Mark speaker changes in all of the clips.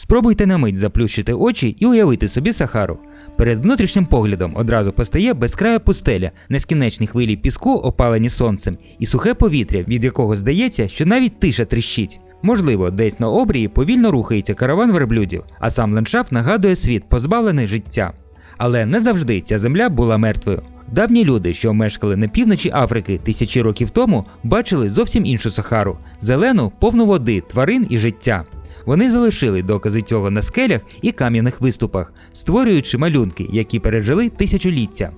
Speaker 1: Спробуйте на мить заплющити очі і уявити собі Сахару. Перед внутрішнім поглядом одразу постає безкрая пустеля, нескінченні хвилі піску, опалені сонцем, і сухе повітря, від якого здається, що навіть тиша тріщить. Можливо, десь на обрії повільно рухається караван верблюдів, а сам ландшафт нагадує світ, позбавлений життя. Але не завжди ця земля була мертвою. Давні люди, що мешкали на півночі Африки тисячі років тому, бачили зовсім іншу Сахару зелену, повну води, тварин і життя. Вони залишили докази цього на скелях і кам'яних виступах, створюючи малюнки, які пережили тисячоліття.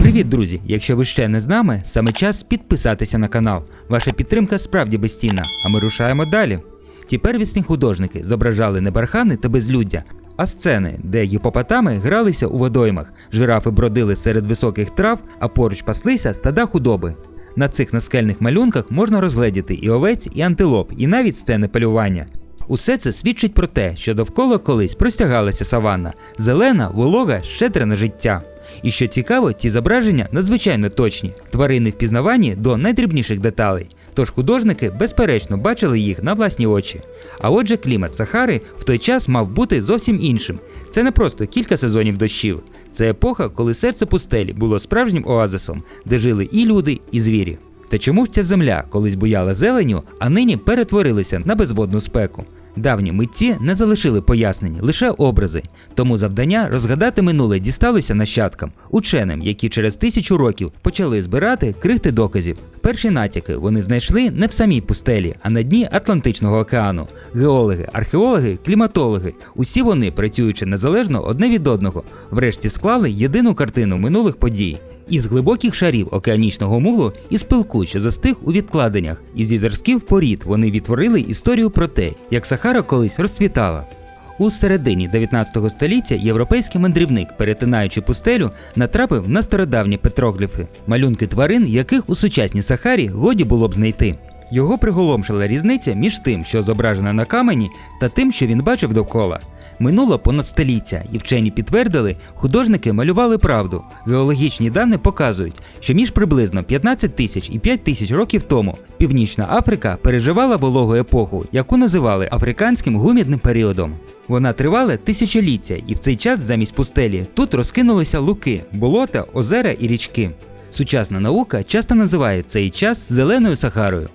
Speaker 1: Привіт, друзі! Якщо ви ще не з нами, саме час підписатися на канал. Ваша підтримка справді безцінна, а ми рушаємо далі. Ті первісні художники зображали не бархани та безлюддя, а сцени, де гіпопотами гралися у водоймах, жирафи бродили серед високих трав, а поруч паслися стада худоби. На цих наскельних малюнках можна розгледіти і овець, і антилоп, і навіть сцени полювання. Усе це свідчить про те, що довкола колись простягалася саванна, зелена, волога, щедра на життя. І що цікаво, ці зображення надзвичайно точні, тварини впізнавані до найдрібніших деталей. Тож художники безперечно бачили їх на власні очі. А отже, клімат Сахари в той час мав бути зовсім іншим. Це не просто кілька сезонів дощів, це епоха, коли серце пустелі було справжнім оазисом, де жили і люди, і звірі. Та чому ж ця земля колись буяла зеленю, а нині перетворилася на безводну спеку? Давні митці не залишили пояснень, лише образи. Тому завдання розгадати минуле дісталося нащадкам, ученим, які через тисячу років почали збирати крихти доказів. Перші натяки вони знайшли не в самій пустелі, а на дні Атлантичного океану. Геологи, археологи, кліматологи усі вони, працюючи незалежно одне від одного, врешті склали єдину картину минулих подій. Із глибоких шарів океанічного мулу і з пилку, що застиг у відкладеннях, і зі зразків порід вони відтворили історію про те, як Сахара колись розцвітала. У середині 19 століття європейський мандрівник, перетинаючи пустелю, натрапив на стародавні петрогліфи, малюнки тварин, яких у сучасній Сахарі годі було б знайти. Його приголомшила різниця між тим, що зображено на камені, та тим, що він бачив довкола. Минуло понад століття, і вчені підтвердили, художники малювали правду. Геологічні дані показують, що між приблизно 15 тисяч і 5 тисяч років тому Північна Африка переживала вологу епоху, яку називали африканським гумідним періодом. Вона тривала тисячоліття, і в цей час замість пустелі тут розкинулися луки, болота, озера і річки. Сучасна наука часто називає цей час зеленою Сахарою.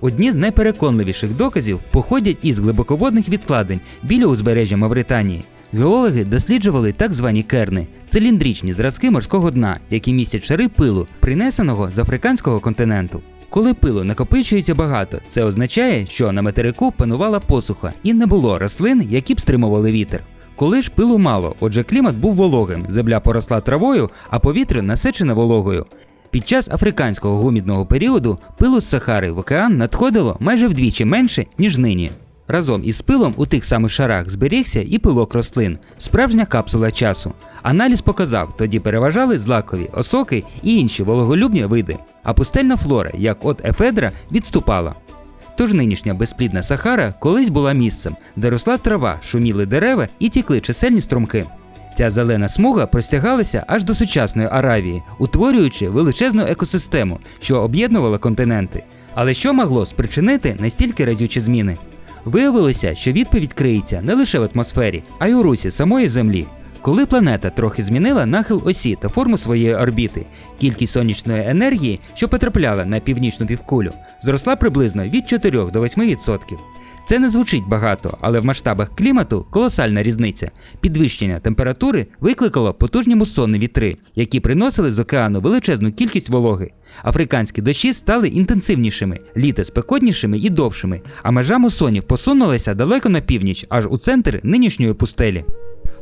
Speaker 1: Одні з найпереконливіших доказів походять із глибоководних відкладень біля узбережжя Мавританії. Геологи досліджували так звані керни циліндричні зразки морського дна, які містять шари пилу, принесеного з африканського континенту. Коли пилу накопичується багато, це означає, що на материку панувала посуха і не було рослин, які б стримували вітер. Коли ж пилу мало, отже клімат був вологим, земля поросла травою, а повітря насичене вологою. Під час африканського гумідного періоду пилу з Сахари в океан надходило майже вдвічі менше, ніж нині. Разом із пилом у тих самих шарах зберігся і пилок рослин, справжня капсула часу. Аналіз показав, тоді переважали злакові, осоки і інші вологолюбні види, а пустельна флора, як от ефедра, відступала. Тож нинішня безплідна Сахара колись була місцем, де росла трава, шуміли дерева і тікли чисельні струмки. Ця зелена смуга простягалася аж до сучасної Аравії, утворюючи величезну екосистему, що об'єднувала континенти. Але що могло спричинити настільки разючі зміни? Виявилося, що відповідь криється не лише в атмосфері, а й у русі самої Землі. Коли планета трохи змінила нахил осі та форму своєї орбіти, кількість сонячної енергії, що потрапляла на північну півкулю, зросла приблизно від 4 до 8%. Це не звучить багато, але в масштабах клімату колосальна різниця. Підвищення температури викликало потужні мусонні вітри, які приносили з океану величезну кількість вологи. Африканські дощі стали інтенсивнішими, літа спекотнішими і довшими, а межа мусонів посунулася далеко на північ, аж у центр нинішньої пустелі.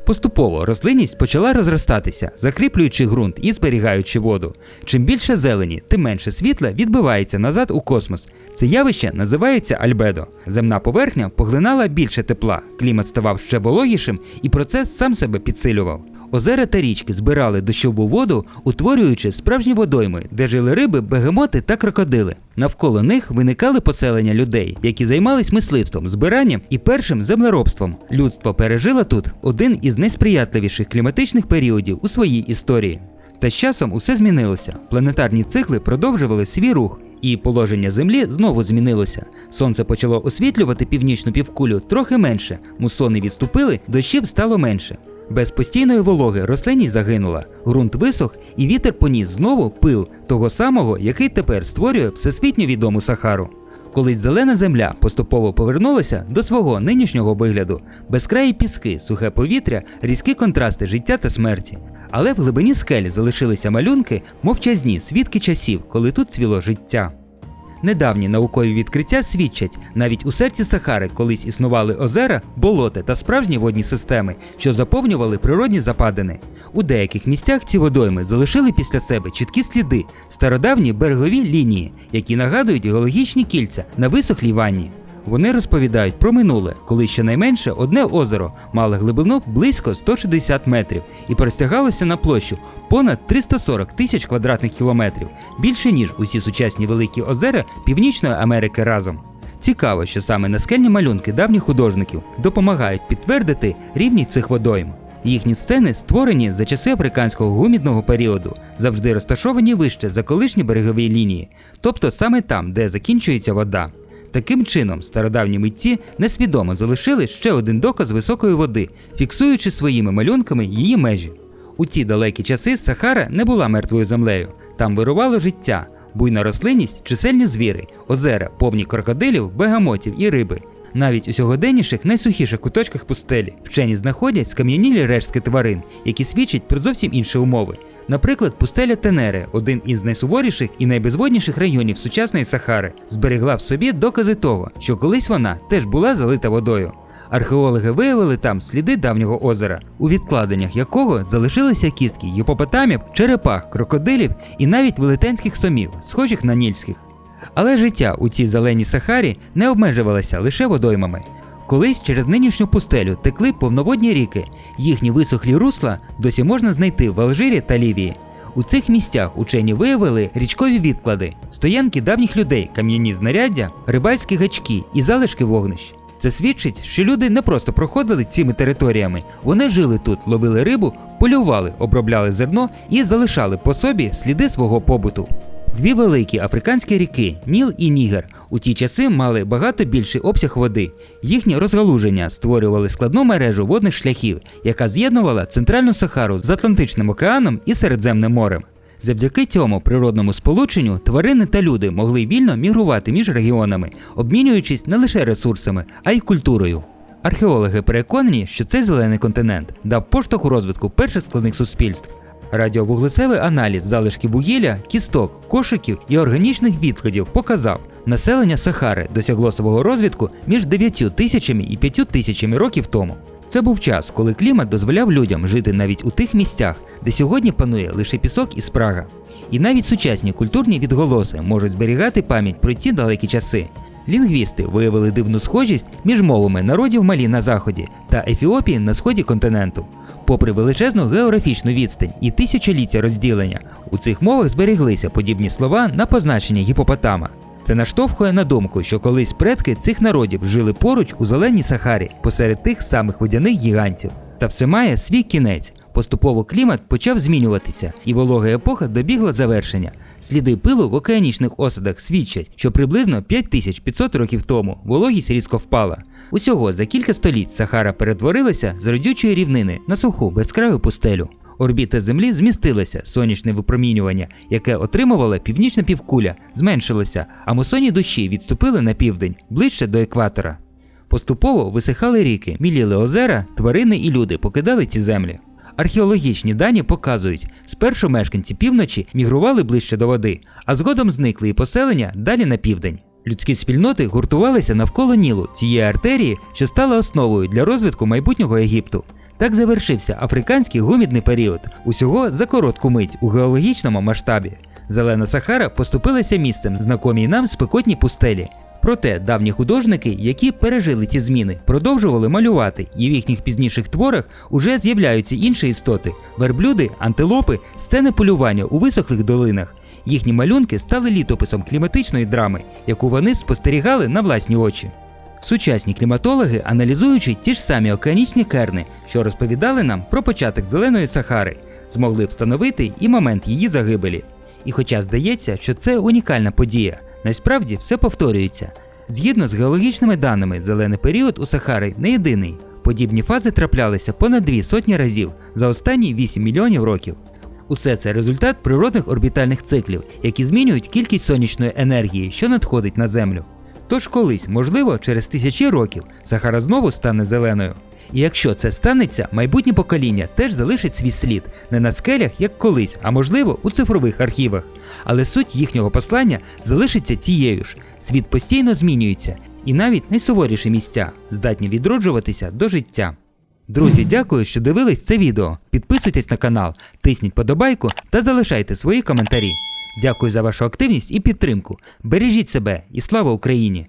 Speaker 1: Поступово рослинність почала розростатися, закріплюючи ґрунт і зберігаючи воду. Чим більше зелені, тим менше світла відбивається назад у космос. Це явище називається альбедо. Земна поверхня поглинала більше тепла, клімат ставав ще вологішим, і процес сам себе підсилював. Озера та річки збирали дощову воду, утворюючи справжні водойми, де жили риби, бегемоти та крокодили. Навколо них виникали поселення людей, які займались мисливством, збиранням і першим землеробством. Людство пережило тут один із найсприятливіших кліматичних періодів у своїй історії. Та з часом усе змінилося. Планетарні цикли продовжували свій рух, І положення землі знову змінилося. Сонце почало освітлювати північну півкулю трохи менше, мусони відступили, дощів стало менше. Без постійної вологи рослинність загинула, ґрунт висох, і вітер поніс знову пил того самого, який тепер створює всесвітньо відому Сахару. Колись зелена земля поступово повернулася до свого нинішнього вигляду, безкраї піски, сухе повітря, різкі контрасти життя та смерті. Але в глибині скелі залишилися малюнки, мовчазні свідки часів, коли тут цвіло життя. Недавні наукові відкриття свідчать, навіть у серці Сахари колись існували озера, болоти та справжні водні системи, що заповнювали природні западини. У деяких місцях ці водойми залишили після себе чіткі сліди, стародавні берегові лінії, які нагадують геологічні кільця на висохлій ванні. Вони розповідають про минуле, коли щонайменше одне озеро мало глибину близько 160 метрів і простягалося на площу понад 340 тисяч квадратних кілометрів, більше ніж усі сучасні великі озера Північної Америки разом. Цікаво, що саме наскельні малюнки давніх художників допомагають підтвердити рівність цих водойм. Їхні сцени створені за часи африканського гумідного періоду, завжди розташовані вище за колишні берегові лінії, тобто саме там, де закінчується вода. Таким чином, стародавні митці несвідомо залишили ще один доказ високої води, фіксуючи своїми малюнками її межі. У ті далекі часи Сахара не була мертвою землею, там вирувало життя, буйна рослинність, чисельні звіри, озера, повні крокодилів, бегамотів і риби. Навіть у сьогоденніших найсухіших куточках пустелі вчені знаходять скам'янілі рештки тварин, які свідчать про зовсім інші умови. Наприклад, пустеля Тенере, один із найсуворіших і найбезводніших районів сучасної Сахари, зберегла в собі докази того, що колись вона теж була залита водою. Археологи виявили там сліди давнього озера, у відкладеннях якого залишилися кістки гіпопотамів, черепах, крокодилів і навіть велетенських сомів, схожих на нільських. Але життя у цій зеленій Сахарі не обмежувалося лише водоймами. Колись через нинішню пустелю текли повноводні ріки, їхні висохлі русла досі можна знайти в Алжирі та Лівії. У цих місцях учені виявили річкові відклади, стоянки давніх людей, кам'яні знаряддя, рибальські гачки і залишки вогнищ. Це свідчить, що люди не просто проходили цими територіями, вони жили тут, ловили рибу, полювали, обробляли зерно і залишали по собі сліди свого побуту. Дві великі африканські ріки Ніл і Нігер у ті часи мали багато більший обсяг води. Їхні розгалуження створювали складну мережу водних шляхів, яка з'єднувала центральну Сахару з Атлантичним океаном і Середземним морем. Завдяки цьому природному сполученню тварини та люди могли вільно мігрувати між регіонами, обмінюючись не лише ресурсами, а й культурою. Археологи переконані, що цей зелений континент дав поштовх у розвитку перших складних суспільств. Радіовуглецевий аналіз залишків вугілля, кісток, кошиків і органічних відкладів показав, населення Сахари досягло свого розвитку між 9 тисячами і 5 тисячами років тому. Це був час, коли клімат дозволяв людям жити навіть у тих місцях, де сьогодні панує лише пісок і спрага. І навіть сучасні культурні відголоси можуть зберігати пам'ять про ті далекі часи. Лінгвісти виявили дивну схожість між мовами народів Малі на заході та Ефіопії на сході континенту. Попри величезну географічну відстань і тисячоліття розділення, у цих мовах зберіглися подібні слова на позначення гіпопотама. Це наштовхує на думку, що колись предки цих народів жили поруч у зеленій Сахарі, посеред тих самих водяних гігантів. Та все має свій кінець. Поступово клімат почав змінюватися, і волога епоха добігла завершення. Сліди пилу в океанічних осадах свідчать, що приблизно 5500 років тому вологість різко впала. Усього за кілька століть Сахара перетворилася з родючої рівнини на суху безкраю пустелю. Орбіта Землі змістилася, сонячне випромінювання, яке отримувала північна півкуля, зменшилося, а мусонні дощі відступили на південь, ближче до екватора. Поступово висихали ріки, міліли озера, тварини і люди покидали ці землі. Археологічні дані показують, спершу мешканці півночі мігрували ближче до води, а згодом зникли і поселення далі на південь. Людські спільноти гуртувалися навколо Нілу, цієї артерії, що стала основою для розвитку майбутнього Єгипту. Так завершився африканський гумідний період, усього за коротку мить у геологічному масштабі. Зелена Сахара поступилася місцем знакомій нам спекотній пустелі. Проте давні художники, які пережили ці зміни, продовжували малювати, і в їхніх пізніших творах уже з'являються інші істоти: верблюди, антилопи, сцени полювання у висохлих долинах. Їхні малюнки стали літописом кліматичної драми, яку вони спостерігали на власні очі. Сучасні кліматологи, аналізуючи ті ж самі океанічні керни, що розповідали нам про початок зеленої Сахари, змогли встановити і момент її загибелі. І хоча здається, що це унікальна подія, Насправді все повторюється. Згідно з геологічними даними, зелений період у Сахари не єдиний. Подібні фази траплялися понад дві сотні разів за останні 8 мільйонів років. Усе це результат природних орбітальних циклів, які змінюють кількість сонячної енергії, що надходить на Землю. Тож колись, можливо, через тисячі років Сахара знову стане зеленою. І якщо це станеться, майбутнє покоління теж залишить свій слід не на скелях, як колись, а можливо у цифрових архівах. Але суть їхнього послання залишиться тією ж. Світ постійно змінюється, і навіть найсуворіші місця здатні відроджуватися до життя. Друзі, дякую, що дивились це відео. Підписуйтесь на канал, тисніть подобайку та залишайте свої коментарі. Дякую за вашу активність і підтримку. Бережіть себе і слава Україні!